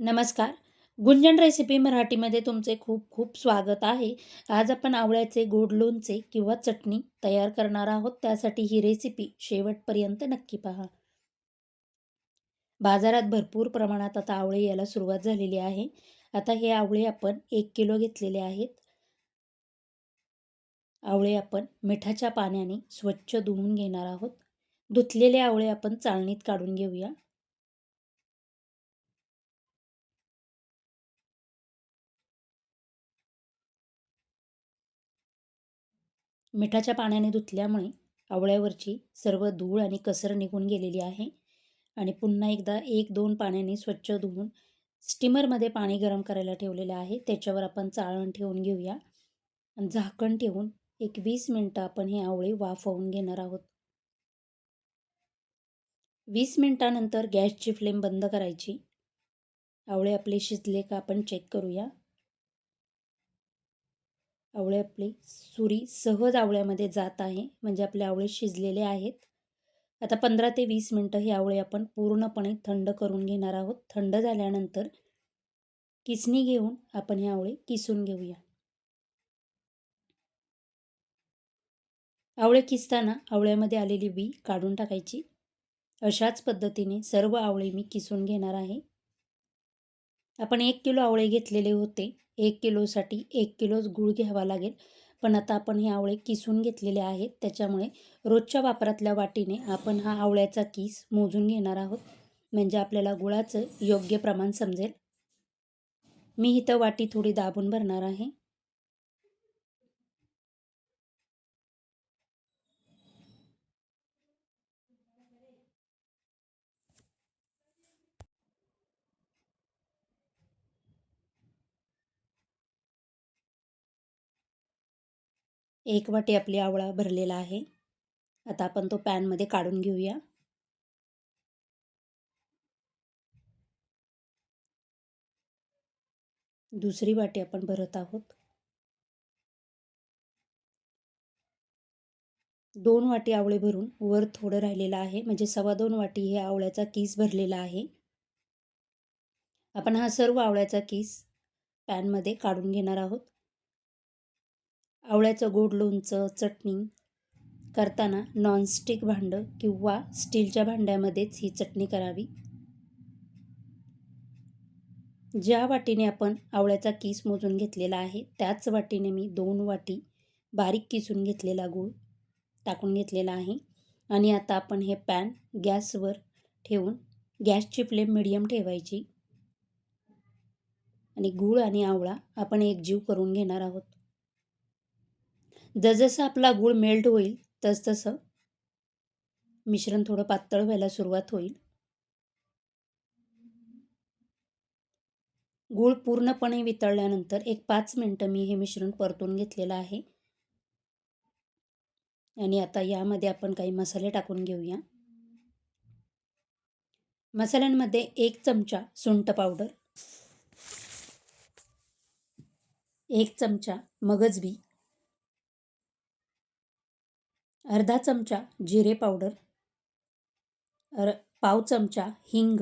नमस्कार. गुंजन रेसिपी मराठीमध्ये तुमचे खूप खूप स्वागत आहे. आज आपण आवळ्याचे गोड लोणचे किंवा चटणी तयार करणार आहोत. त्यासाठी ही रेसिपी शेवटपर्यंत नक्की पहा. बाजारात भरपूर प्रमाणात आता आवळे यायला सुरुवात झालेली आहे. आता हे आवळे आपण एक किलो घेतलेले आहेत. आवळे आपण मिठाच्या पाण्याने स्वच्छ धुवून घेणार आहोत. धुतलेले आवळे आपण चाळणीत काढून घेऊया. मिठाच्या पाण्याने धुतल्यामुळे आवळ्यावरची सर्व धूळ आणि कसर निघून गेलेली आहे आणि पुन्हा एकदा एक दोन पाण्याने स्वच्छ धुवून स्टीमरमध्ये पाणी गरम करायला ठेवलेलं आहे. त्याच्यावर आपण चाळण ठेवून घेऊया. आणि झाकण ठेवून एक वीस मिनटं आपण हे आवळे वाफवून घेणार आहोत. वीस मिनटानंतर गॅसची फ्लेम बंद करायची. आवळे आपले शिजले का आपण चेक करूया. आवळे आपली सुरी सहज आवळ्यामध्ये जात आहे. म्हणजे आपले आवळे शिजलेले आहेत. आता पंधरा ते वीस मिनटं हे आवळे आपण पूर्णपणे थंड करून घेणार आहोत. थंड झाल्यानंतर किसणी घेऊन आपण हे आवळे किसून घेऊया. आवळे किसताना आवळ्यामध्ये आलेली बी काढून टाकायची. अशाच पद्धतीने सर्व आवळे मी किसून घेणार आहे. आपण एक किलो आवळे घेतलेले होते. एक किलोसाठी एक किलोच गूळ घ्यावा लागेल. पण आता आपण हे आवळे किसून घेतलेले आहेत. त्याच्यामुळे रोजच्या वापरातल्या वाटीने आपण हा आवळ्याचा किस मोजून घेणार आहोत. म्हणजे आपल्याला गुळाचं योग्य प्रमाण समजेल. मी इथं वाटी थोडी दाबून भरणार आहे. एक वाटी आपली आवळा भरलेला आहे. आता आपण तो पॅनमध्ये काढून घेऊया. दुसरी वाटी आपण भरत आहोत. दोन वाटी आवळे भरून वर थोडं राहिलेलं आहे. म्हणजे सव्वा दोन वाटी हे आवळ्याचा किस भरलेला आहे. आपण हा सर्व आवळ्याचा किस पॅनमध्ये काढून घेणार आहोत. आवळ्याचं गोड लोणचं चटणी करताना नॉनस्टिक भांडं किंवा स्टीलच्या भांड्यामध्येच ही चटणी करावी. ज्या वाटीने आपण आवळ्याचा किस मोजून घेतलेला आहे त्याच वाटीने मी दोन वाटी बारीक किसून घेतलेला गूळ टाकून घेतलेला आहे. आणि आता आपण हे पॅन गॅसवर ठेवून गॅसची फ्लेम मिडियम ठेवायची. आणि गूळ आणि आवळा आपण एकजीव करून घेणार आहोत. जसजसं आपला गूळ मेल्ट होईल तसतसं मिश्रण थोडं पातळ व्हायला सुरुवात होईल. गूळ पूर्णपणे वितळल्यानंतर एक पाच मिनटं मी हे मिश्रण परतून घेतलेलं आहे. आणि आता यामध्ये आपण काही मसाले टाकून घेऊया. मसाल्यांमध्ये एक चमचा सुंट पावडर एक चमचा मगजबी अर्धा चमचा जिरे पावडर अर पाव चमचा हिंग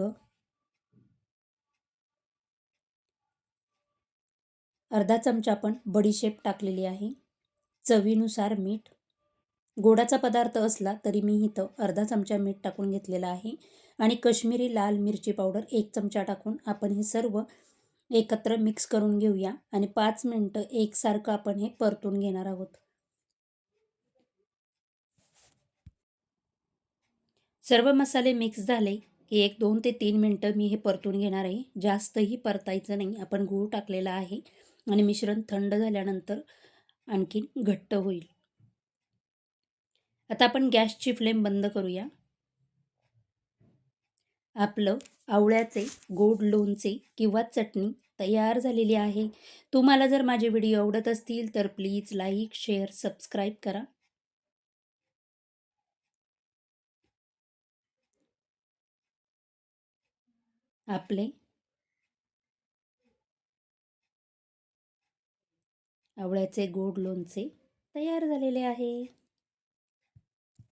अर्धा चमचा आपण बडीशेप टाकलेली आहे. चवीनुसार मीठ. गोडाचा पदार्थ असला तरी मी इथं अर्धा चमचा मीठ टाकून घेतलेला आहे आणि कश्मीरी लाल मिरची पावडर एक चमचा टाकून आपण हे सर्व एकत्र मिक्स करून घेऊया आणि पाच मिनटं एकसारखं आपण हे परतून घेणार आहोत. सर्व मसाले मिक्स झाले की एक दोन ते तीन मिनटं मी हे परतून घेणार आहे. जास्तही परतायचं नाही. आपण गूळ टाकलेला आहे आणि मिश्रण थंड झाल्यानंतर आणखीन घट्ट होईल. आता आपण गॅसची फ्लेम बंद करूया. आपलं आवळ्याचे गोड लोणचे किंवा चटणी तयार झालेली आहे. तुम्हाला जर माझे व्हिडिओ आवडत असतील तर प्लीज लाईक शेअर सबस्क्राईब करा. आपले. आवळ्याचे गोड लोणचे तयार झालेले आहे.